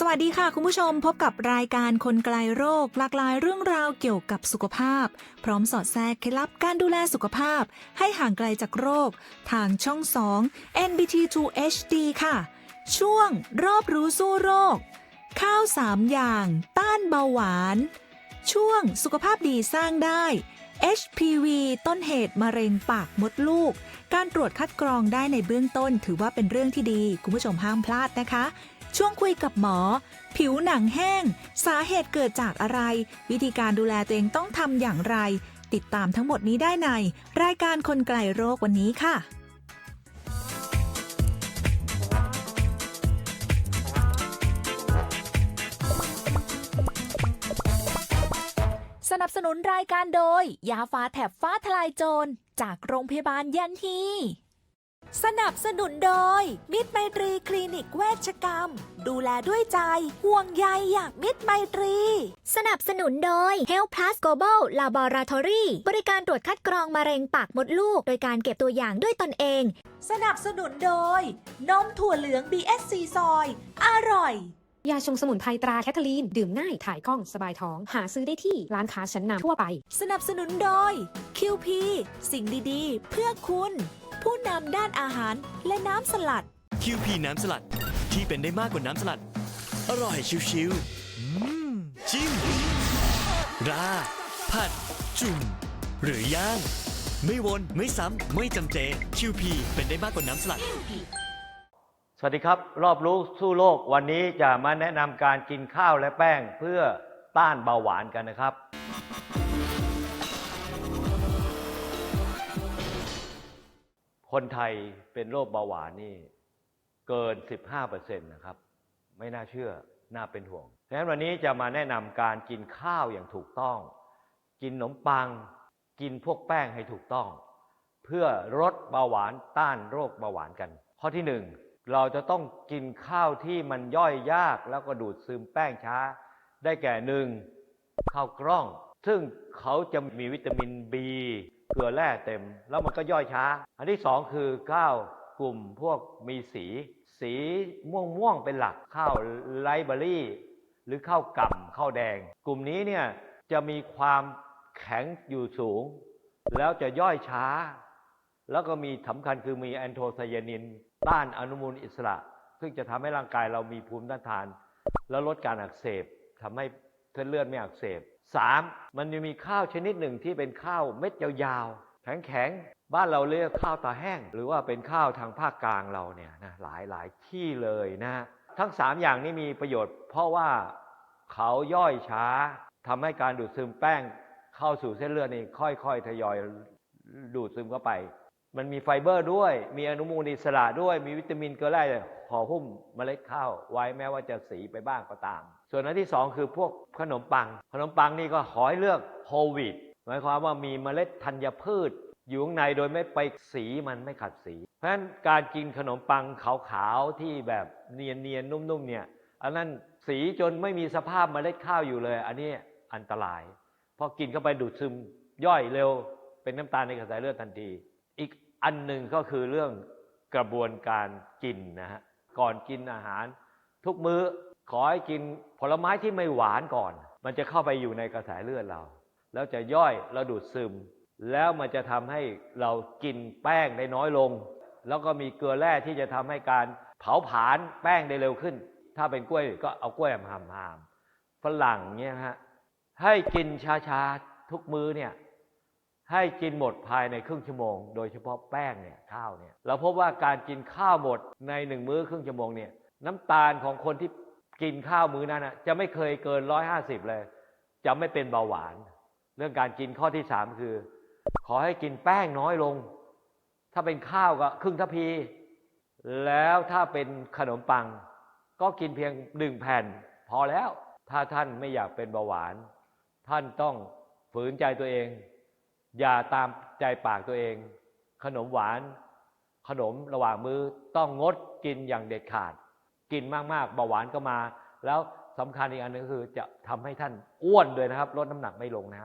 สวัสดีค่ะคุณผู้ชมพบกับรายการคนไกลโรค หลากหลายเรื่องราวเกี่ยวกับสุขภาพ พร้อมสอดแทรกเคล็ดลับการดูแลสุขภาพ ให้ห่างไกลจากโรค ทางช่อง 2 NBT2 HD ค่ะ ช่วงรอบรู้สู้โรค ข้าว3อย่าง ต้านเบาหวาน ช่วงสุขภาพดีสร้างได้ HPV ต้นเหตุมะเร็งปากมดลูก การตรวจคัดกรองได้ในเบื้องต้นถือว่าเป็นเรื่องที่ดี คุณผู้ชมห้ามพลาดนะคะ ช่วงคุยกับหมอ ผิวหนังแห้ง สาเหตุเกิดจากอะไร วิธีการดูแลตัวเองต้องทำอย่างไร ติดตามทั้งหมดนี้ได้ใน รายการคนไกลโรควันนี้ค่ะสนับสนุนรายการโดย ยาฟ้าแถบฟ้าทลายโจร จากโรงพยาบาลยันฮี สนับสนุนโดย มิตรไมตรีคลินิกเวชกรรม ดูแลด้วยใจ ห่วงใยอย่างมิตรไมตรี สนับสนุนโดย Health Plus Global Laboratory บริการตรวจคัดกรองมะเร็งปากมดลูก โดยการเก็บตัวอย่างด้วยตนเอง สนับสนุนโดย นมถั่วเหลือง BSC ซอย อร่อย ยาชงสมุนไพรตราแคทเธอรีน ดื่มง่ายถ่ายคล่องสบายท้อง หาซื้อได้ที่ร้านค้าชั้นนำทั่วไป สนับสนุนโดย QP สิ่งดีๆ เพื่อคุณ ผู้นำด้านอาหารและน้ำสลัดคิวพีน้ำสลัดที่เป็นได้มากกว่าน้ำสลัด อร่อยชิวๆอืมจิ้มราดผัด จุ่ม หรือย่าง ไม่วน ไม่ซ้ำ ไม่จำเจคิวพีเป็นได้มากกว่าน้ำสลัด สวัสดีครับ รอบรู้สู้โลกวันนี้จะมาแนะนำการกินข้าวและแป้งเพื่อต้านเบาหวานกันนะครับ คนไทยเป็นโรคเบาหวานนี่เกิน 15%นะครับ ไม่น่าเชื่อ น่าเป็นห่วงดังนั้นวันนี้จะมาแนะนำการกินข้าวอย่างถูกต้อง กินขนมปัง กินพวกแป้งให้ถูกต้อง เพื่อลดเบาหวานต้านโรคเบาหวานกัน ข้อที่หนึ่งเราจะต้องกินข้าวที่มันย่อยยากแล้วก็ดูดซึมแป้งช้า ได้แก่หนึ่งข้าวกล้อง ซึ่งเขาจะมีวิตามิน B กลือแร่เต็ม แล้วมันก็ย่อยช้า อันที่สองคือข้าวกลุ่มพวกมีสี สีม่วงม่วงๆเป็นหลักข้าวไรเบอรี่ หรือข้าวกล่ำข้าวแดง กลุ่มนี้เนี่ยจะมีความแข็งอยู่สูง แล้วจะย่อยช้า แล้วก็มีสำคัญคือมีแอนโทไซยานิน ต้านอนุมูลอิสระ ซึ่งจะทำให้ร่างกายเรามีภูมิต้านทาน แล้วลดการอักเสบทำให้เส้นเลือดไม่อักเสบ สามมันยังมีข้าวชนิดหนึ่งที่เป็นข้าวเม็ดยาวๆ แข็งๆ บ้านเราเรียกข้าวตาแห้ง หรือว่าเป็นข้าวทางภาคกลางเราเนี่ยนะหลายหลายที่เลยนะ ทั้งสามอย่างนี้มีประโยชน์ เพราะว่าเขาย่อยช้าทำให้การดูดซึมแป้งเข้าสู่เส้นเลือดนี่ค่อยๆ ทยอยดูดซึมเข้าไป มันมีไฟเบอร์ด้วย มีอนุมูลอิสระด้วย มีวิตามินเกลือแร่ห่อหุ้มเมล็ดข้าวไว้แม้ว่าจะสีไปบ้างก็ตาม ส่วนอันที่สองคือพวกขนมปัง ขนมปังนี่ก็ขอให้เลือกโฮลวีตหมายความว่ามีเมล็ดธัญพืช อยู่ข้างในโดยไม่ไปสีมันไม่ขัดสี เพราะฉะนั้นการกินขนมปังขาวๆที่แบบเนียนๆนุ่มๆเนี่ยอันนั้นสีจนไม่มีสภาพเมล็ดข้าวอยู่เลย อันนี้อันตรายพอกินเข้าไปดูดซึมย่อยเร็ว เป็นน้ำตาลในกระแสเลือดทันที อีก อันหนึ่งก็คือเรื่องกระบวนการกินนะฮะก่อนกินอาหาร ทุกมื้อขอให้กินผลไม้ที่ไม่หวานก่อน มันจะเข้าไปอยู่ในกระแสเลือดเรา แล้วจะย่อยแล้วดูดซึม แล้วมันจะทำให้เรากินแป้งได้น้อยลง แล้วก็มีเกลือแร่ที่จะทำให้การเผาผลาญแป้งได้เร็วขึ้น ถ้าเป็นกล้วยก็เอากล้วยหามหามๆฝรั่งเนี่ยฮะให้กินช้าๆทุกมื้อเนี่ย ให้กินหมดภายในครึ่งชั่วโมง โดยเฉพาะแป้งเนี่ยข้าวเนี่ยเราพบว่าการกินข้าวหมดในหนึ่งมื้อครึ่งชั่วโมงเนี่ยน้ำตาลของคนที่กินข้าวมื้อนั้นนะจะไม่เคยเกินร้อยห้าสิบเลย จะไม่เป็นเบาหวาน เรื่องการกินข้อที่สามคือ ขอให้กินแป้งน้อยลง ถ้าเป็นข้าวก็ครึ่งทัพพี แล้วถ้าเป็นขนมปัง ก็กินเพียงหนึ่งแผ่น พอแล้วถ้าท่านไม่อยากเป็นเบาหวาน ท่านต้องฝืนใจตัวเอง อย่าตามใจปากตัวเอง ขนมหวาน ขนมระหว่างมือต้องงดกินอย่างเด็ดขาด กินมากๆเบาหวานก็มา แล้วสำคัญอีกอันหนึงคือจะทำให้ท่านอ้วนด้วยนะครับ ลดน้ำหนักไม่ลงนะ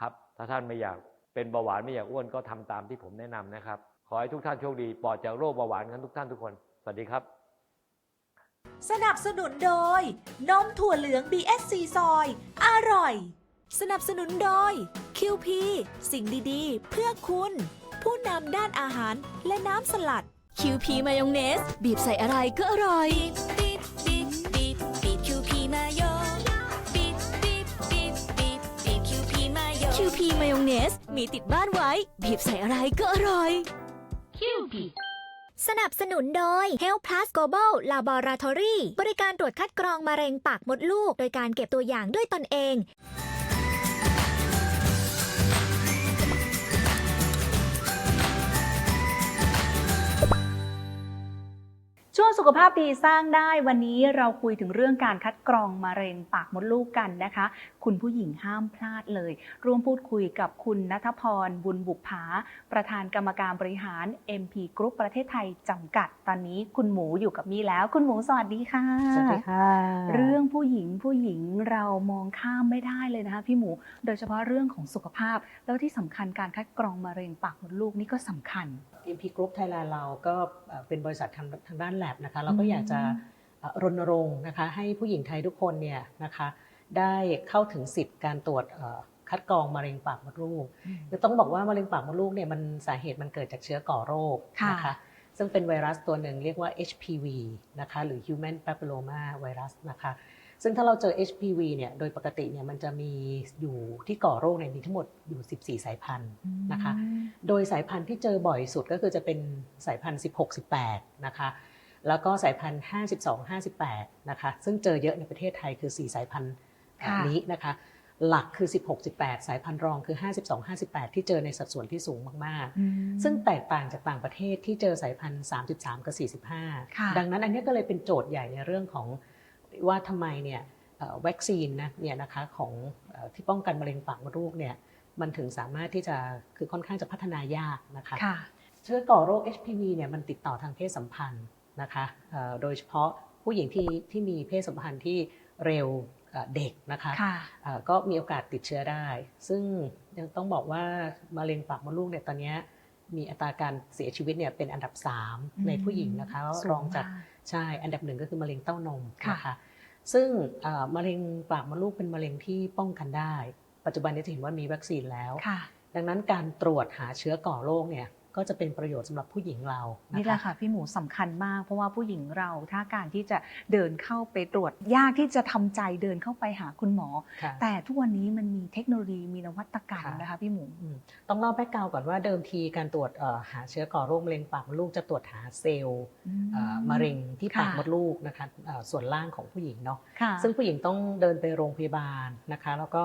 ครับ ถ้าท่านไม่อยากเป็นเบาหวานไม่อยากอ้วนก็ทำตามที่ผมแนะนำนะครับ ขอให้ทุกท่านโชคดีปลอดจากโรคเบาหวานกันทุกท่านทุกคน สวัสดีครับ สนับสนุนโดยนมถั่วเหลือง BSC ซอย อร่อย สนับสนุนโดย QP สิ่งดีๆ เพื่อคุณ ผู้นำด้านอาหารและน้ำสลัด QP มายองเนส บีบใส่อะไรก็อร่อยบีบบีบบีบบีบคิวพีมาโยบีบบีบบีบบีบบีบคิวพีมาโย QP มายองเนส มีติดบ้านไว้ บีบใส่อะไรก็อร่อยสนับสนุนโดย Health Plus Global Laboratory บริการตรวจคัดกรองมะเร็งปากมดลูก โดยการเก็บตัวอย่างด้วยตนเอง ช่วงสุขภาพดีสร้างได้วันนี้เราคุยถึงเรื่องการคัดกรองมะเร็งปากมดลูกกันนะคะ คุณผู้หญิงห้ามพลาดเลย ร่วมพูดคุยกับคุณนัทพร บุญบุกผา ประธานกรรมการบริหาร MP Group ประเทศไทยจำกัด ตอนนี้คุณหมูอยู่กับมี่แล้ว คุณหมูสวัสดีค่ะสวัสดีค่ะ เรื่องผู้หญิงผู้หญิงเรามองข้ามไม่ได้เลยนะคะพี่หมูโดยเฉพาะเรื่องของสุขภาพ แล้วที่สำคัญการคัดกรองมะเร็งปากมดลูกนี่ก็สำคัญ MP Group Thailand เราก็เอ่อเป็นบริษัททางทางด้านแลบนะคะเราก็อยากจะอืมเอ่อรณรงค์นะคะให้ผู้หญิงไทยทุกคนเนี่ยนะคะได้เข้าถึงสิทธิ์การตรวจเอ่อคัดกรองมะเร็งปากมดลูกคือต้องบอกว่ามะเร็งปากมดลูกเนี่ยมันสาเหตุมันเกิดจากเชื้อก่อโรคนะคะค่ะซึ่งเป็นไวรัสตัวหนึ่งเรียกว่า HPV นะคะหรือ Human Papilloma Virus นะคะ ซึ่งถ้าเราเจอ HPV เนี่ยโดยปกติเนี่ยมันจะมีอยู่ที่ก่อโรคเนี่ยมีทั้งหมดอยู่ 14 สายพันธุ์นะคะ โดยสายพันธุ์ที่เจอบ่อยสุดก็คือจะเป็นสายพันธุ์ 16 18 นะคะ แล้วก็สายพันธุ์ 52 58 นะคะ ซึ่งเจอเยอะในประเทศไทยคือ 4 สายพันธุ์ค่ะนี้นะคะ หลักคือ 16 18 สายพันธุ์รองคือ 52 58 ที่เจอในสัดส่วนที่สูงมากอืมๆซึ่งแตกต่างจากต่างประเทศที่เจอสายพันธุ์ 33 กับค่ะ45 ดังนั้นอันนี้ก็เลยเป็นโจทย์ใหญ่ในเรื่องของ ว่าทำไมเนี่ยเอ่อวัคซีนนะเนี่ยนะคะของเอ่อที่ป้องกันมะเร็งปากมดลูกเนี่ยมันถึงสามารถที่จะคือค่อนข้างจะพัฒนายากนะคะค่ะเชื้อก่อโรค HPV เนี่ยมันติดต่อทางเพศสัมพันธ์นะคะเอ่อโดยเฉพาะผู้หญิงที่ที่มีเพศสัมพันธ์ที่เร็วเอ่อเด็กนะคะค่ะเอ่อก็มีโอกาสติดเชื้อได้ ซึ่งยังต้องบอกว่ามะเร็งปากมดลูกเนี่ยตอนเนี้ย มีอัตราการเสียชีวิตเนี่ยเป็นอันดับ 3 ในผู้หญิงนะคะสูงรองจากมากใช่อันดับหนึ่งก็คือมะเร็งเต้านมค่ะนะคะซึ่งเอ่อมะเร็งปากมดลูกเป็นมะเร็งที่ป้องกันได้ ปัจจุบันนี้จะเห็นว่ามีวัคซีนแล้วค่ะดังนั้นการตรวจหาเชื้อก่อโรคเนี่ย ก็จะเป็นประโยชน์สำหรับผู้หญิงเรานนี่แหละค่ะพี่หมูสำคัญมาก เพราะว่าผู้หญิงเราถ้าการที่จะเดินเข้าไปตรวจยากที่จะทำใจเดินเข้าไปหาคุณหมอค่ะแต่ทุกวันนี้มันมีเทคโนโลยีมีนวัตกรรมค่ะนะคะพี่หมูอืมต้องเล่าแบ็กกราวก่อนว่าเดิมทีการตรวจเอ่อหาเชื้อก่อโรคมะเร็งปากมดลูกจะตรวจหาเซลล์เอ่อมะเร็งที่ปากค่ะมดลูกนะคะเอ่อส่วนล่างของผู้หญิงเนาะค่ะซึ่งผู้หญิงต้องเดินไปโรงพยาบาลนะคะ แล้วก็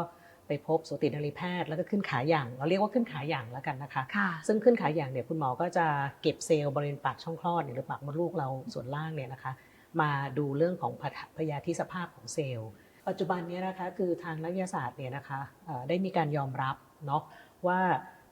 ไปพบสูตินรีแพทย์แล้วก็ขึ้นขาหย่าง เราเรียกว่าขึ้นขาหย่างแล้วกันนะคะค่ะซึ่งขึ้นขาหย่างเนี่ยคุณหมอก็จะเก็บเซลล์บริเวณปากช่องคลอดหรือปากมดลูกเราส่วนล่างเนี่ยนะคะมาดูเรื่องของพยาธิสภาพของเซลล์ ปัจจุบันเนี้นะคะคือทางนักวิทยาศาสตร์เนี่ยนะคะเอ่อได้มีการยอมรับเนาะว่า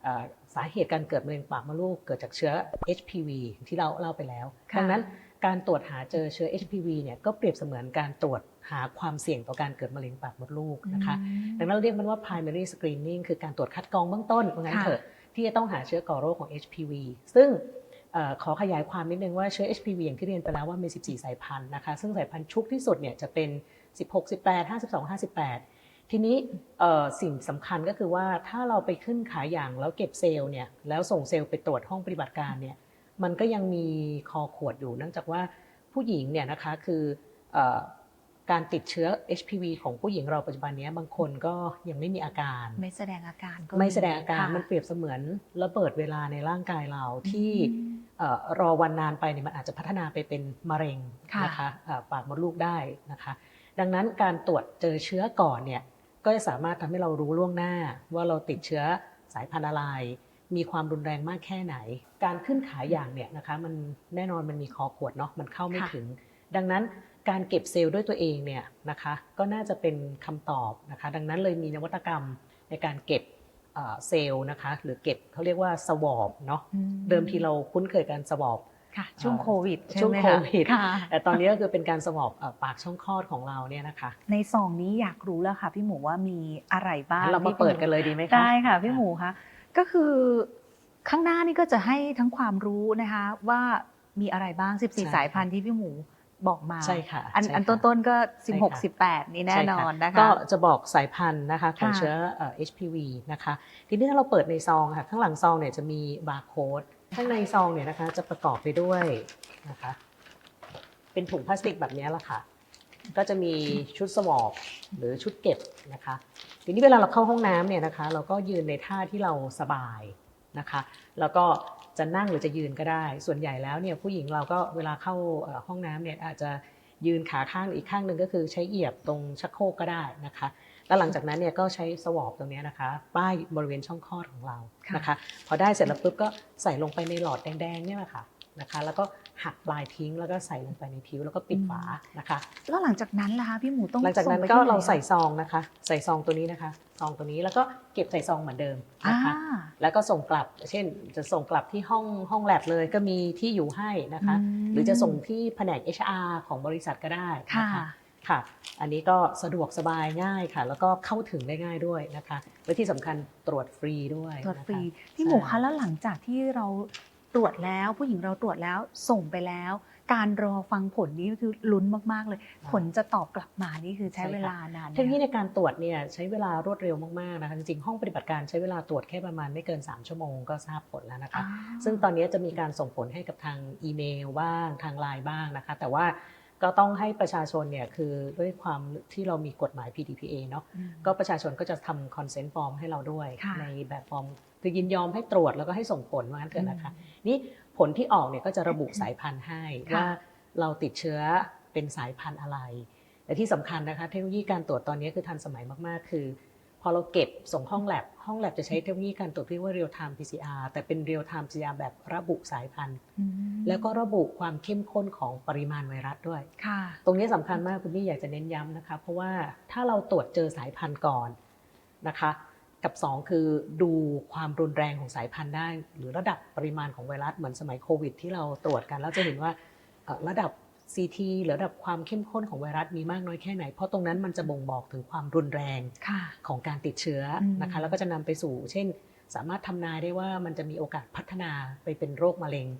เอ่อสาเหตุการเกิดมะเร็งปากมดลูกเกิดจากเชื้อ HPV ที่เราเล่าไปแล้วค่ะดังนั้น การตรวจหาเจอเชื้อ HPV เนี่ยก็เปรียบเสมือนการตรวจหาความเสี่ยงต่อการเกิดมะเร็งปากมดลูกนะคะ ดังนั้นเราเรียกมันว่า primary screening คือการตรวจคัดกรองเบื้องต้นว่างั้นค่ะเถอะที่จะต้องหาเชื้อก่อโรคของ HPV ซึ่งเออขอขยายความนิดนึงว่าเชื้อ HPV อย่างที่เรียนไปแล้วว่ามี 14 สายพันธุ์นะคะ ซึ่งสายพันธุ์ชุกที่สุดเนี่ยจะเป็น 16 18 52 58 ทีนี้เอ่อสิ่งสำคัญก็คือว่าถ้าเราไปขึ้นขาอย่างแล้วเก็บเซลล์เนี่ยแล้วส่งเซลล์ไปตรวจห้องปฏิบัติการเนี่ย มันก็ยังมีคอขวดอยู่เนื่องจากว่าผู้หญิงเนี่ยนะคะคือเอ่อการติดเชื้อ HPV ของผู้หญิงเราปัจจุบันเนี้ยบางคนก็ยังไม่มีอาการ ไม่แสดงอาการก็ไม่แสดงอาการค่ะมันเปรียบเสมือนระเบิดเวลาในร่างกายเราที่อืมเอ่อรอวันนานไปเนี่ยมันอาจจะพัฒนาไปเป็นมะเร็งค่ะนะคะเอ่อปากมดลูกได้นะคะ ดังนั้นการตรวจเจอเชื้อก่อนเนี่ยก็จะสามารถทำให้เรารู้ล่วงหน้าว่าเราติดเชื้อสายพันธุ์อะไร มีความรุนแรงมากแค่ไหน การขึ้นขาอย่างเนี่ยนะคะมันแน่นอนมันมีคอขวดเนาะมันเข้าไม่ค่ะถึง ดังนั้นการเก็บเซลล์ด้วยตัวเองเนี่ยนะคะก็น่าจะเป็นคำตอบนะคะ ดังนั้นเลยมีนวัตกรรมในการเก็บเอ่อเซลล์นะคะ หรือเก็บเขาเรียกว่าสวอปเนาะอืเดิมทีเราคุ้นเคยการสวอปค่ะช่วงโควิดใช่ช่วงไหมะโควิดค่ะแต่ตอนนี้ก็คือเป็นการสวอปเอ่อปากช่องคลอดของเราเนี่ยนะคะ ในซองนี้อยากรู้แล้วค่ะพี่หมูว่ามีอะไรบ้างงั้นเรามาที่เปิดพี่หกันเลยดีไหมคะได้ค่ะพี่หมูคะ ก็คือข้างหน้านี่ก็จะให้ทั้งความรู้นะคะว่ามีอะไรบ้างใช่14 สายพันธุ์ที่พี่หมูบอกมาใช่ค่ะอันใช่ค่ะอันต้นๆก็ใช่ค่ะ16 18 นี่แน่ใช่นอนนะคะก็จะบอกสายพันธุ์นะคะของค่ะเชื้อเอ่อ HPV นะคะ ทีนี้ถ้าเราเปิดในซองค่ะ ข้างหลังซองเนี่ยจะมีบาร์โค้ดข้างในซองเนี่ยนะคะจะประกอบไปด้วยนะคะ เป็นถุงพลาสติกแบบนี้แหละค่ะ ก็จะมีชุดสวอปหรือชุดเก็บนะคะทีนี้เวลาเราเข้าห้องน้ำเนี่ยนะคะ เราก็ยืนในท่าที่เราสบายนะคะ แล้วก็จะนั่งหรือจะยืนก็ได้ ส่วนใหญ่แล้วเนี่ยผู้หญิงเราก็เวลาเข้าห้องน้ำเนี่ยอาจจะยืนขาข้างอีกข้างหนึ่งก็คือใช้เหยียบตรงชักโครกก็ได้นะคะ แล้วหลังจากนั้นเนี่ยก็ใช้สวอปตรงนี้นะคะ ป้ายบริเวณช่องคลอดของเรานะคะ พอได้เสร็จแล้วปุ๊บก็ใส่ลงไปในหลอดแดงๆเนี่ยแหละค่ะนะคะ แล้วก็ หักปลายทิ้งแล้วก็ใส่ลงไปในผิวแล้วก็ปิดฝานะคะ แล้วหลังจากนั้นล่ะคะพี่หมูต้องหลังจากนั้นส่ไปก็ที่ไหเราใส่อะซองนะคะ ใส่ซองตัวนี้นะคะซองตัวนี้แล้วก็เก็บใส่ซองเหมือนเดิมอ่านะคะแล้วก็ส่งกลับ เช่น จะส่งกลับที่ห้องห้องแลบเลยก็มีที่อยู่ให้นะคะมหรือจะส่งที่แผนก HR ของบริษัทก็ได้นะค่ะคะค่ะ อันนี้ก็สะดวกสบายง่ายค่ะ แล้วก็เข้าถึงได้ง่ายด้วยนะคะ และที่สำคัญตรวจฟรีด้วยตรวจฟรีนะคะพี่หมูใช่คะแล้วหลังจากที่เรา ตรวจแล้ว ผู้หญิงเราตรวจแล้วส่งไปแล้ว การรอฟังผลนี้คือลุ้นมากๆเลย ผลจะตอบกลับมานี่คือใช้ใช่ค่ะเวลานานไหมเทคโนโลยีในการตรวจเนี่ยใช้เวลารวดเร็วมากๆนะคะจริงๆห้องปฏิบัติการใช้เวลาตรวจแค่ประมาณไม่เกิน 3 ชั่วโมงก็ทราบผลแล้วนะคะอ่าซึ่งตอนนี้จะมีการส่งผลให้กับทางอีเมลบ้างทางไลน์บ้างนะคะ แต่ว่าก็ต้องให้ประชาชนเนี่ยคือด้วยความที่เรามีกฎหมาย PDPA เนาะอืมก็ประชาชนก็จะทำคอนเซนต์ฟอร์มให้เราด้วยค่ะในแบบฟอร์ม คือยินยอมให้ตรวจแล้วก็ให้ส่งผลว่างั้นเถอะนะคะอืมนี่ผลที่ออกเนี่ยก็จะระบุสายพันธุ์ให้ค่ะว่าเราติดเชื้อเป็นสายพันธุ์อะไรแต่ที่สำคัญนะคะ เทคโนโลยีการตรวจตอนนี้คือทันสมัยมาก ๆ คือ พอเราเก็บส่งห้องแลบห้องแลบจะใช้เทคโนโลยีการตรวจที่เรียกว่า real time PCR แต่เป็น real time PCR แบบระบุสายพันธุ์อืมแล้วก็ระบุความเข้มข้นของปริมาณไวรัสด้วยค่ะตรงนี้สำคัญมากคุณพี่อยากจะเน้นย้ำนะคะ เพราะว่าถ้าเราตรวจเจอสายพันธุ์ก่อนนะคะ กับ 2 คือดูความรุนแรงของสายพันธุ์ได้ หรือระดับปริมาณของไวรัสเหมือนสมัยโควิด ที่เราตรวจกันแล้วจะเห็นว่าเอ่อระดับ CT หรือระดับความเข้มข้นของไวรัสมีมากน้อยแค่ไหน เพราะตรงนั้นมันจะบ่งบอกถึงความรุนแรงค่ะของการติดเชื้ออมนะคะแล้วก็จะนำไปสู่ เช่น สามารถทำนายได้ว่ามันจะมีโอกาสพัฒนาไปเป็นโรคมะเร็งได้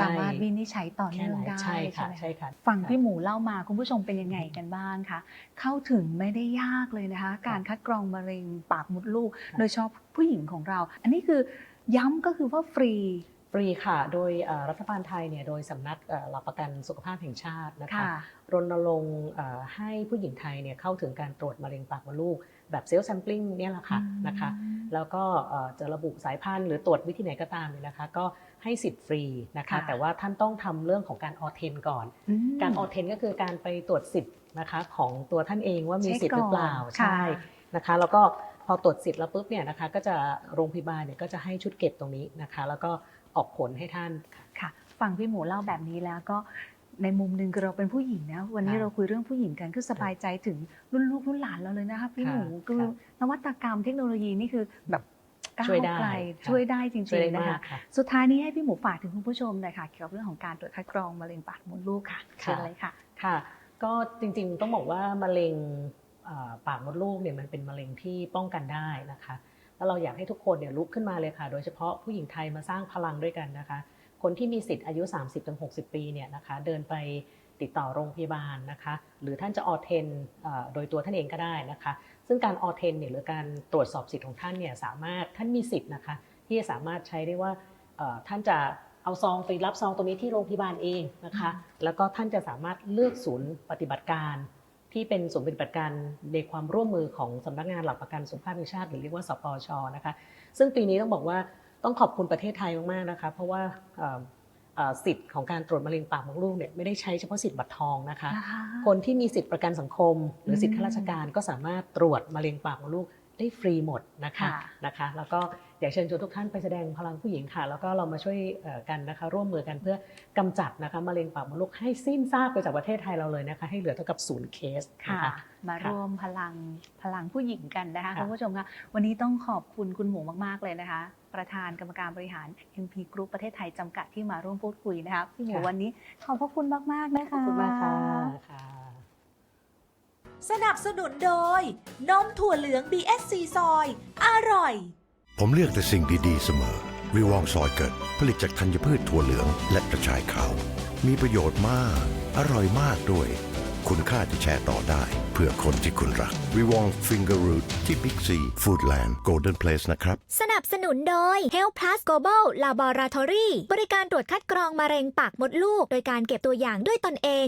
สามารถวินิจฉัยต่อแค่เนื่องไหนได้ใช่ค่ะไหมใช่ค่ะฟังพี่หมูเล่ามาคุณผู้ชมเป็นยังไงกันบ้างคะเข้าถึงไม่ได้ยากเลยนะคะ การคัดกรองมะเร็งปากมดลูก โดยเฉพาะผู้หญิงของเรา อันนี้คือย้ำก็คือว่าฟรีฟรีค่ะ โดยเอ่อรัฐบาลไทยเนี่ยโดยสำนักเอ่อหลักประกันสุขภาพแห่งชาตินะคะค่ะรณรงค์เอ่อให้ผู้หญิงไทยเนี่ยเข้าถึงการตรวจมะเร็งปากมดลูก แบบเซลล์แซมปลิ้งเนี่ยแหละค่ะนะคะแล้วก็เอ่อจะระบุสายพันธุ์หรือตรวจวิธีไหนก็ตามเนี่ยนะคะ ก็ให้สิทธิ์ฟรีนะคะค่ะแต่ว่าท่านต้องทำเรื่องของการออเทนก่อนอืมการออเทนก็คือการไปตรวจสิทธิ์นะคะของตัวท่านเองว่ามีเช็คสิทธิ์หรือเปล่าก่อนใช่ค่ะนะคะแล้วก็พอตรวจสิทธิ์แล้วปุ๊บเนี่ยนะคะก็จะโรงพยาบาลเนี่ยก็จะให้ชุดเก็บตรงนี้นะคะ แล้วก็ออกผลให้ท่านค่ะค่ะฟังพี่หมูเล่าแบบนี้แล้วก็ ในมุมหนึ่งคือเราเป็นผู้หญิงนะ วันนี้ค่ะเราคุยเรื่องผู้หญิงกันคือสบายใจถึงรุ่นลูกรุ่นหลานเราเลยนะคะพี่หมูค่ะคือค่ะนวัตกรรมเทคโนโลยีนี่คือแบบก้าวช่วยได้ไกลค่ะช่วยได้จริช่วยงได้ๆนะมากคะค่ะสุดท้ายนี้ให้พี่หมูฝากถึงคุณผู้ชมหน่อยค่ะเกี่ยวกับเรื่องของการตรวจคัดกรองมะเร็งปากมดลูกค่ะเชิญเลยค่ะค่ะ ก็จริงๆต้องบอกว่ามะเร็งเอ่อปากมดลูกเนี่ยมันเป็นมะเร็งที่ป้องกันได้นะคะแล้วเราอยากให้ทุกคนเนี่ยลุกขึ้นมาเลยค่ะ โดยเฉพาะผู้หญิงไทยมาสร้างพลังด้วยกันนะคะ คนที่มีสิทธิ์อายุ 30-60 ปีเนี่ยนะคะเดินไปติดต่อโรงพยาบาลนะคะ หรือท่านจะออเทนโดยตัวท่านเองก็ได้นะคะ ซึ่งการออเทนเนี่ยหรือการตรวจสอบสิทธิ์ของท่านเนี่ยสามารถท่านมีสิทธิ์นะคะ ที่จะสามารถใช้ได้ว่าท่านจะเอาซองไปรับซองตรงนี้ที่โรงพยาบาลเองนะคะ แล้วก็ท่านจะสามารถเลือกศูนย์ปฏิบัติการ ที่เป็นศูนย์ปฏิบัติการในความร่วมมือของสำนักงานหลักประกันสุขภาพแห่งชาติ หรือเรียกว่าสปชนะคะ ซึ่งปีนี้ต้องบอกว่า ต้องขอบคุณประเทศไทยมากๆนะคะเพราะว่าเอ่อเอ่อสิทธิ์ของการตรวจมะเร็งปากมดลูกเนี่ยไม่ได้ใช้เฉพาะสิทธิ์บัตรทองนะคะนะคะคนที่มีสิทธิ์ประกันสังคม หรือสิทธิอืมข้าราชการก็สามารถตรวจมะเร็งปากมดลูก ได้ฟรีหมดนะคะค่ะนะคะแล้วก็อยากเชิญชวนทุกท่านไปแสดงพลังผู้หญิงค่ะ แล้วก็เรามาช่วยเอ่อกันนะคะร่วมมือกันเพื่อกำจัดนะคะมะเร็งปากมดลูกให้สิ้นซากไปจากประเทศไทยเราเลยนะคะให้เหลือเท่ากับศูนย์เคสค่ะนะคะมาค่ะร่วมพลังพลังผู้หญิงกันนะคะค่ะคุณผู้ชมคะวันนี้ต้องขอบคุณคุณหมูมาก ๆ เลยนะคะ ประธานกรรมการบริหาร MP Group ประเทศไทยจำกัดที่มาร่วมพูดคุยนะคะพี่หมูวันนี้ขอบพระคุณมากๆนะคะขอบคุณมากค่ะค่ะ สนับสนุนโดย นมถั่วเหลือง BSC ซอย อร่อย ผมเลือกแต่สิ่งดีๆเสมอ วิวองซอยเกิด ผลิตจากธัญพืชถั่วเหลืองและกระชายขาว มีประโยชน์มาก อร่อยมากด้วย คุณค่าที่แชร์ต่อได้ เพื่อคนที่คุณรัก วิวองฟิงเกอร์รูทที่บิ๊กซีฟู้ดแลนด์โกลเด้นเพลสนะครับ สนับสนุนโดย Health Plus Global Laboratory บริการตรวจคัดกรองมะเร็งปากมดลูก โดยการเก็บตัวอย่างด้วยตนเอง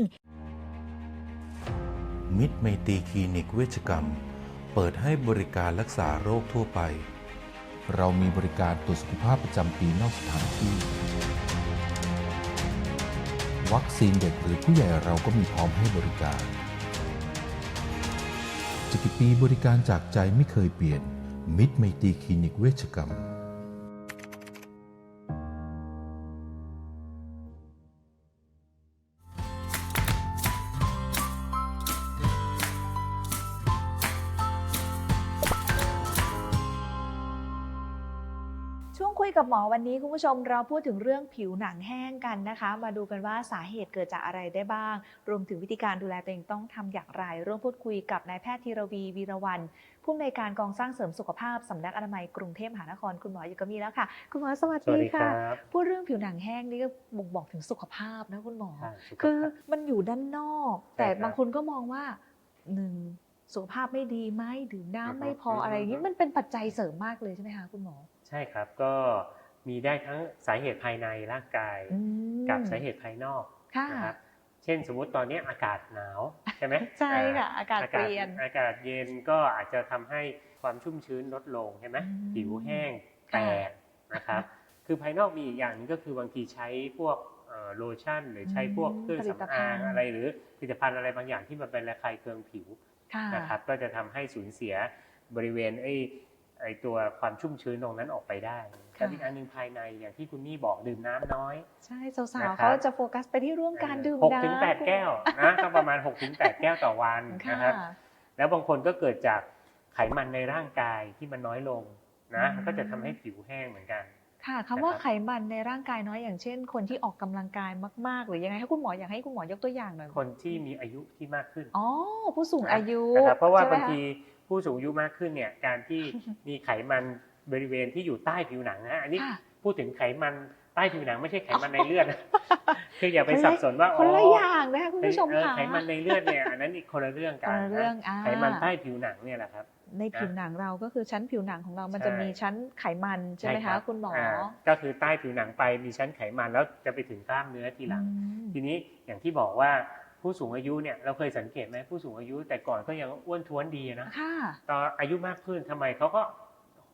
มิตรไมตรีคลินิกเวชกรรม เปิดให้บริการรักษาโรคทั่วไป เรามีบริการตรวจสุขภาพประจำปีนอกสถานที่ วัคซีนเด็กหรือผู้ใหญ่เราก็มีพร้อมให้บริการจะกี่ปีบริการจากใจไม่เคยเปลี่ยน มิตรไมตรีคลินิกเวชกรรม ช่วงคุยกับหมอวันนี้คุณผู้ชมเราพูดถึงเรื่องผิวหนังแห้งกันนะคะ มาดูกันว่าสาเหตุเกิดจากอะไรได้บ้าง รวมถึงวิธีการดูแลตัวเองต้องทำอย่างไร ร่วมพูดคุยกับนายแพทย์ธีรวีวีรวันผู้อำนวยการกองสร้างเสริมสุขภาพสำนักอนามัยกรุงเทพมหานครคุณหมออยู่กับมีแล้วค่ะ คุณหมอสวัสดีค่ะพูดเรื่องผิวหนังแห้งนี่ก็บ่งบอกถึงสุขภาพนะคุณหมอ คือมันอยู่ด้านนอก แต่บางคนก็มองว่าหนึ่งสุขภาพไม่ดีไหมดื่มน้ำไม่พออะไรอย่างนี้มันเป็นปัจจัยเสริมมากเลยใช่ไหมคะคุณหมอ ใช่ครับก็มีได้ทั้งสาเหตุภายในร่างกายอืมกับสาเหตุภายนอกค่ะนะครับเช่นสมมุติตอนนี้อากาศหนาวใช่ไหมใช่ค่ะอากาศเปลี่ยนอากาศเย็นก็อาจจะทำให้ความชุ่มชื้นลดลงใช่ไหมอืมผิวแห้งแตกนะครับคือภายนอกมีอีกอย่างหนึงก็คือบางทีใช้พวกเอ่อโลชั่น หรือใช้พวกเครื่องผลิตสำภัอาณงฑ์อะไร หรือผลิตภัณฑ์อะไรบางอย่างที่มันเป็นระคายเคืองผิวค่ะนะครับก็จะทำให้สูญเสียบริเวณไอ้ ไอ้ตัวความชุ่มชื้นตรงนั้นออกไปได้กับอีกอันหนึงภายในอย่างที่คุณนี่บอกดื่มน้ำน้อย ใช่สาวนะๆครับเขาจะโฟกัสไปที่เรื่องการดื่มหกน้ำถึงแปดแก้วนะต้องประมาณ6กถึงแปดแก้วต่อวันค่ะนะครับแล้วบางคนก็เกิดจากไขมันในร่างกายที่มันน้อยลงนะอืมก็จะทำให้ผิวแห้งเหมือนกัน ค่ะคำว่านะครับไขมันในร่างกายน้อยอย่างเช่น คนที่ออกกำลังกายมาก ๆ หรือยังไงให้คุณหมออยากให้คุณหมอยกตัวอย่างหน่อยคนที่มีอายุที่มากขึ้นอ๋อผู้สูงอายุนะครับเพราะว่าใช่ไหมบางคที ผู้สูงอายุมากขึ้นเนี่ยการที่มีไขมันบริเวณที่อยู่ใต้ผิวหนังนะอันนี้ค่ะพูดถึงไขมันใต้ผิวหนังไม่ใช่ไขมันในเลือดนะคืออย่าไปสับสนว่าคนละอ๋ออย่างนะคะคุณผู้ชมเออค่ะไขมันในเลือดเนี่ยอันนั้นอีกคนละเรื่องกันคนละเรื่องนะอ่าไขมันใต้ผิวหนังเนี่ยแหละครับ ในผิวหนังเราก็คือชั้นผิวหนังของเรามันใช่จะมีชั้นไขมันใช่ไหมรัคะบคุณหมอาก็คือใต้ผิวหนังไปมีชั้นไขมันแล้วจะไปถึงกล้ามเนื้อทีหลังอืมทีนี้อย่างที่บอกว่า ผู้สูงอายุเนี่ยเราเคยสังเกตไหมผู้สูงอายุ แต่ก่อนก็ยังอ้วนท้วนดีนะค่ะ ตอนอายุมากขึ้นทำไมเขาก็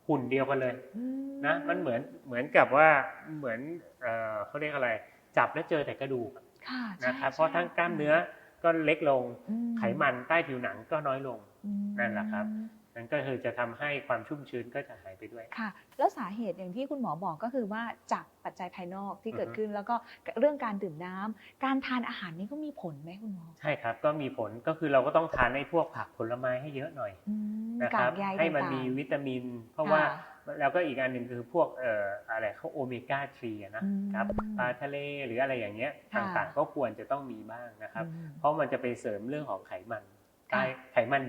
หุ่นเดียวกันเลยอืนะมันเหมือนเหมือนกับว่าเหมือนเอ่อเขาเรียกอะไร จับแล้วเจอแต่กระดูกค่ะใช่นะครับใช่เพราะทั้งกล้ามเนื้อก็เล็กลงอืมไขมันใต้ผิวหนังก็น้อยลงอืมนั่นแหละครับ นั่นก็คือจะทำให้ความชุ่มชื้นก็จะหายไปด้วยค่ะ แล้วสาเหตุอย่างที่คุณหมอบอกก็คือว่าจากปัจจัยภายนอกที่เกิดอือฮึขึ้นแล้วก็เรื่องการดื่มน้ำการทานอาหารนี่ก็มีผลไหมคุณหมอใช่ครับก็มีผลก็คือเราก็ต้องทานในพวกผักผลไม้ให้เยอะหน่อยอืมนะคการับกใยให้มันต่างๆมีวิตามิน เพราะค่ะว่าแล้วก็อีกอันหนึ่งคือพวกเอ่ออะไรเขาโอเมก้า3อะนะอืมครับปลาทะเลหรืออะไรอย่างเงี้ยค่ะต่างๆ ก็ควรจะต้องมีบ้างนะครับอืมเพราะมันจะไปเสริมเรื่องของไขมันค่ะใต้ไขมัน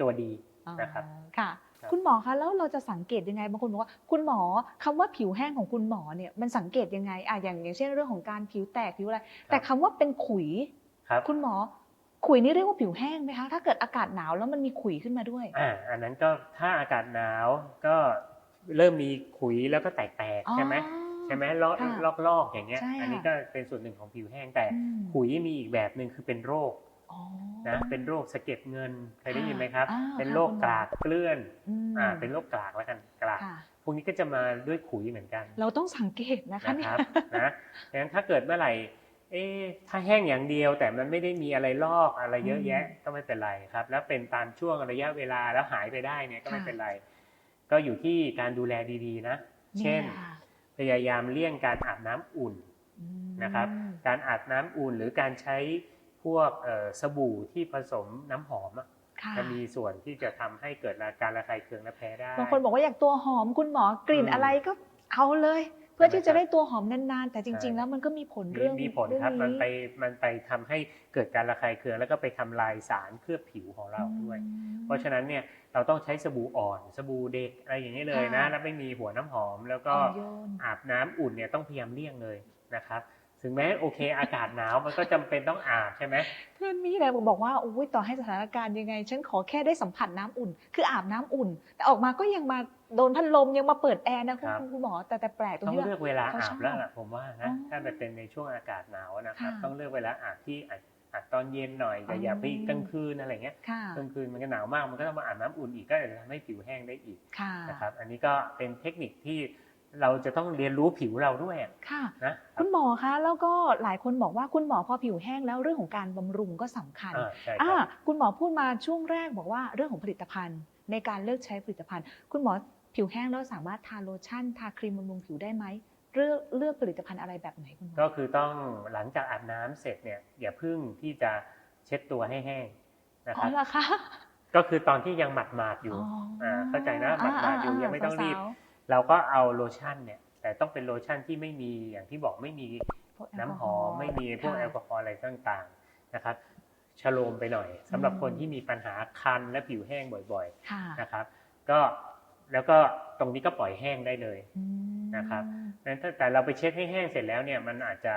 ตัวดีอ๋อ นะครับค่ะครับคุณหมอคะแล้วเราจะสังเกตยังไงบางคนบอกว่าคุณหมอคำว่าผิวแห้งของคุณหมอเนี่ยมันสังเกตยังไงอะอย่างอย่างเช่นเรื่องของการผิวแตกผิวอะไร แต่คำว่าเป็นขุยครับคุณหมอขุยนี่เรียกว่าผิวแห้งไหมคะถ้าเกิดอากาศหนาวแล้วมันมีขุยขึ้นมาด้วยอ่าอันนั้นก็ถ้าอากาศหนาวก็เริ่มมีขุยแล้วก็แตกๆใช่ไหมอ๋อใช่ไหมลอกค่ะลอกลอกอย่างเงี้ยใช่ค่ะอันนี้ก็เป็นส่วนหนึ่งของผิวแห้งแต่อืมขุยมีอีกแบบหนึ่งคือเป็นโรคอ๋อ นะเป็นโรคสะเก็ดเงินเคยได้ค่ะยินไหมครับอ่าเป็นค่ะโรคคุณหมอกลากเกลื่อนอืมอ่าเป็นโรคกลากแล้วกันกลากค่ะวกนี้ก็จะมาด้วยขุยเหมือนกัน เราต้องสังเกตนะคะนะเนี่คยรับนะดังนั้นถ้าเกิดเมื่อไหร่เอ๊ะถ้าแห้งอย่างเดียวแต่มันไม่ได้มีอะไรลอกอะไรเยอะแยะก็ไม่เป็นไรครับ แล้วเป็นตามช่วงระยะเวลาแล้วหายไปได้เนี่ยก็ไม่ค่ะเป็นไร ก็อยู่ที่การดูแลดีๆนะ เช่นยค่ะพยายามเลี่ยงการอาบน้ำอุ่นอืมนะครับ การอาบน้ำอุ่นหรือการใช้ พวกเอ่อสบู่ที่ผสมน้ำหอมอะค่ะจะมีส่วนที่จะทำให้เกิดการระคายเคืองและแพ้ได้บางคนบอกว่าอยากตัวหอมคุณหมอกลิ่นอืมอะไรก็เอาเลย เพื่อที่ใช่จะไหมครับได้ตัวหอมนานๆ แต่จริงใช่ๆแล้วมันก็มีผลมีเรื่องมีผลเรื่องครับมันไปนี้มันไปทำให้เกิดการระคายเคืองแล้วก็ไปทำลายสารเคลือบผิวของเราด้วย เพราะฉะนั้นเนี่ยเราต้องใช้สบู่อ่อน สบู่เด็กอะไรอย่างนี้ยเลยนะค่ะแล้วไม่มีหัวน้ำหอม แล้วก็อ่อนโยนอาบน้ำอุ่นเนี่ยต้องพยายามเลี่ยงเลยนะครับ ถึงแม้โอเค อากาศหนาวมันก็จำเป็นต้องอาบใช่ไหมเพื่อนมีอะไรบอกว่าอุ้ยต่อให้สถานการณ์ยังไง ฉันขอแค่ได้สัมผัสน้ำอุ่น คืออาบน้ำอุ่น แต่ออกมาก็ยังมาโดนพัดลมยังมาเปิดแอร์นะคุณครับคุณหมอแต่แต่แปลกตรงต้องที่ว่าเลือกเวลาเขาอาชบแล้วล่ะผมว่านะอ๋อถ้ามันเป็นในช่วงอากาศหนาวนะครับค่ะต้องเลือกเวลาอาบที่อาจอาจตอนเย็นหน่อยแต่อ๋อออย่าไปกลางคืนอะไรเงี้ยค่ะกลางคืนมันก็หนาวมากมันก็ต้องมาอาบน้ำอุ่นอีกก็อาจจะทำให้ผิวแห้งได้อีกค่ะนะครับอันนี้ก็เป็นเทคนิคที่ เราจะต้องเรียนรู้ผิวเราด้วยอะค่ะนะคุณหมอคะแล้วก็หลายคนบอกว่าคุณหมอพอผิวแห้งแล้วเรื่องของการบำรุงก็สำคัญอ่าใช่คอ่ารับคุณหมอพูดมาช่วงแรกบอกว่าเรื่องของผลิตภัณฑ์ ในการเลือกใช้ผลิตภัณฑ์ คุณหมอผิวแห้งแล้วสามารถทาโลชั่น ทาครีมบำรุงผิวได้ไหมเลือกเลือกผลิตภัณฑ์อะไรแบบไหนคุณหมอก็คือต้องหลังจากอาบน้ำเสร็จเนี่ยอย่าพึ่งที่จะเช็ดตัวให้แห้งนะคอ๋รัอบเหรอคะก็คือตอนที่ยังหมาดๆอยู่อ๋ออ่าเข้าใจนะหมาดๆอยู่อ่าๆๆยังไม่ต้องรีบสาว เราก็เอาโลชั่นเนี่ย แต่ต้องเป็นโลชั่นที่ไม่มีอย่างที่บอกไม่มีพวกแอลน้ำกอหฮอล์มไม่มีพวกค่ะแอลกอฮอล์อะไรต่างๆนะครับชโลมไปหน่อยสำหรับอืมคนที่มีปัญหาคันและผิวแห้งบ่อยค่ะๆนะครับ ก็แล้วก็ตรงนี้ก็ปล่อยแห้งได้เลยอืมนะครับนั้นถ้าแต่เราไปเช็ดให้แห้งเสร็จแล้วเนี่ยมันอาจจะ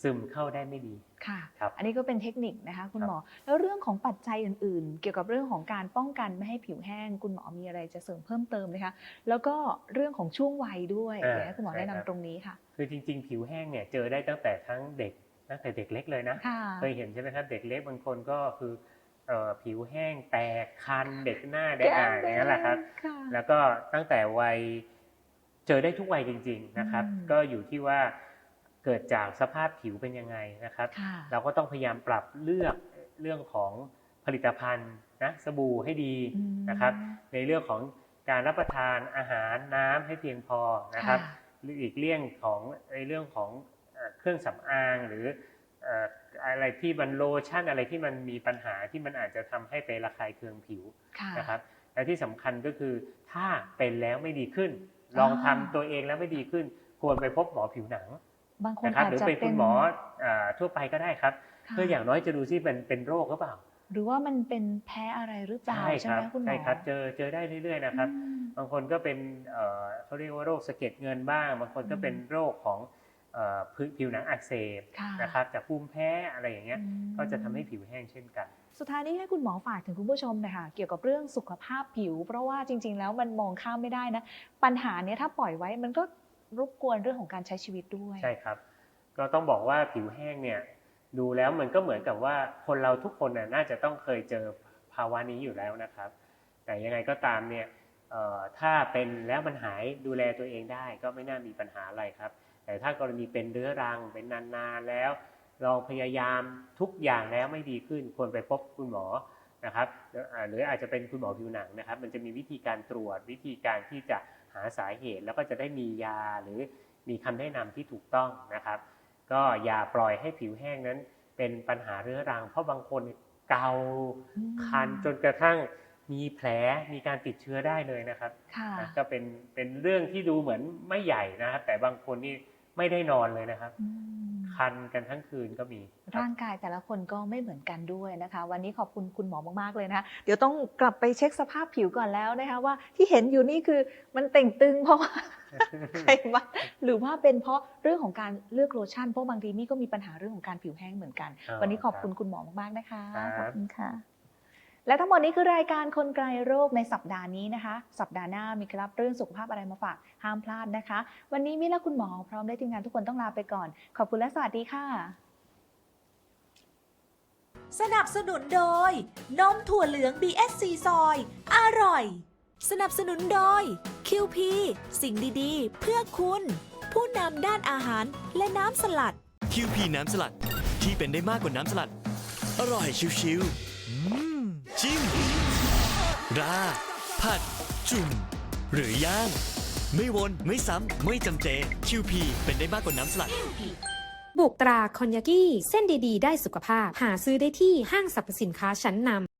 ซึมเข้าได้ไม่ดี ค่ะ ครับ อันนี้ก็เป็นเทคนิคนะคะคุณครับหมอ แล้วเรื่องของปัจจัยอื่น ๆ เกี่ยวกับเรื่องของการป้องกันไม่ให้ผิวแห้ง คุณหมอมีอะไรจะเสริมเพิ่มเติมไหมคะ แล้วก็เรื่องของช่วงวัยด้วยอยากให้คุณหมอแนะนำตรงนี้ค่ะ คือจริง ๆ ผิวแห้งเนี่ยเจอได้ตั้งแต่ทั้งเด็กตั้งแต่เด็กเล็กเลยนะค่ะเคยเห็นใช่ไหมครับเด็กเล็กบางคนก็คือเอ่อผิวแห้งแตกคันเด็กหน้าได้อ่านอย่างนั้นแหละครับค่ะแล้วก็ตั้งแต่วัยเจอได้ทุกวัยจริง ๆนะครับอืมก็อยู่ที่ว่า เกิดจากสภาพผิวเป็นยังไงนะครับค่ะเราก็ต้องพยายามปรับเลือกเรื่องของผลิตภัณฑ์นะสบู่ให้ดีอืมนะครับ ในเรื่องของการรับประทานอาหารน้ำให้เพียงพอนะครับค่ะหรืออีกเรื่องของในเรื่องของเอ่อเครื่องสำอางหรือเอ่ออะไรที่มันโลชั่นอะไรที่มันมีปัญหาที่มันอาจจะทำให้ไประคายเคืองผิวค่ะนะครับและที่สำคัญก็คือถ้าเป็นแล้วไม่ดีขึ้น ลองทำตัวเองแล้วไม่ดีขึ้น ควรไปพบหมอผิวหนัง บางคนนะครับอาจหรือจะไปเป็คุนณหมอเอ่อทั่วไปก็ได้ครับค่ะเพื่ออย่างน้อยจะดูซิเป็นเป็นโรคหรือเปล่า หรือว่ามันเป็นแพ้อะไรหรือเปล่าใช่ครัไหมคุณหมอใช่ครับเจอเจอได้เรื่อยๆนะครับอืมบางคนก็เป็นเอ่อเขาเรียกว่าโรคสะเก็ดเงินบ้าง บางคนก็เป็นโรคของเอ่อผิวผิวหนังอักเสบค่ะนะครับจากภูมิแพ้อะไรอย่างเงี้ยอืมก็จะทำให้ผิวแห้งเช่นกัน สุดท้ายนี้ให้คุณหมอฝากถึงคุณผู้ชมหนะคะเกี่ยวกับเรื่องสุขภาพผิว เพราะว่าจริง ๆ แล้วมันมองข้ามไม่ได้นะ ปัญหาเนี้ยถ้าปล่อยไว้มันก็ รบกวนเรื่องของการใช้ชีวิตด้วย ใช่ครับ ก็ต้องบอกว่าผิวแห้งเนี่ยดูแล้วมันก็เหมือนกับว่าคนเราทุกคนน่ะน่าจะต้องเคยเจอภาวะนี้อยู่แล้วนะครับ แต่ยังไงก็ตามเนี่ยถ้าเป็นแล้วมันหายดูแลตัวเองได้ก็ไม่น่ามีปัญหาอะไรครับ แต่ถ้ากรณีเป็นเรื้อรังเป็นนานๆแล้วลองพยายามทุกอย่างแล้วไม่ดีขึ้นควรไปพบคุณหมอนะครับหรืออาจจะเป็นคุณหมอผิวหนังนะครับ มันจะมีวิธีการตรวจวิธีการที่จะ หาสาเหตุแล้วก็จะได้มียาหรือมีคำแนะนำที่ถูกต้องนะครับ ก็อย่าปล่อยให้ผิวแห้งนั้น เป็นปัญหาเรื้อรัง เพราะบางคนเกาอืมคันจนกระทั่งมีแผลมีการติดเชื้อได้เลยนะครับค่ะนะก็เป็นเป็นเรื่องที่ดูเหมือนไม่ใหญ่นะครับ แต่บางคนนี่ไม่ได้นอนเลยนะครับอืม คันกันทั้งคืนก็มีครับร่างกายแต่ละคนก็ไม่เหมือนกันด้วยนะคะ วันนี้ขอบคุณคุณหมอมากๆเลยนะคะเดี๋ยวต้องกลับไปเช็คสภาพผิวก่อนแล้วนะคะว่าที่เห็นอยู่นี่คือมันเต่งตึงเพราะว่าใครมาหรือว่าเป็นเพราะเรื่องของการเลือกโลชั่นเพราะบางทีมี่ก็มีปัญหาเรื่องของการผิวแห้งเหมือนกันอ๋อวันนี้ขอบคุณครับคุณหมอมากๆนะคะครับขอบคุณค่ะ และทั้งหมดนี้คือรายการคนไกลโรคในสัปดาห์นี้นะคะ สัปดาห์หน้ามีเคล็ดลับเรื่องสุขภาพอะไรมาฝากห้ามพลาดนะคะ วันนี้มิและคุณหมอพร้อมด้วยทีมงานทุกคนต้องลาไปก่อน ขอบคุณและสวัสดีค่ะ สนับสนุนโดย นมถั่วเหลือง BSC ซอย อร่อย สนับสนุนโดย Q QP สิ่งดีๆ เพื่อคุณ ผู้นำด้านอาหารและน้ำสลัดคิวพีน้ำสลัดที่เป็นได้มากกว่าน้ำสลัด อร่อยชิวๆอืม จิ้ม รา ผัด จุ่ม หรือย่างไม่วน ไม่ซ้ำ ไม่จำเจคิวพีเป็นได้มากกว่าน้ำสลัด บุกตราคอนยากิเส้นดีๆ ได้สุขภาพ หาซื้อได้ที่ห้างสรรพสินค้าชั้นนำ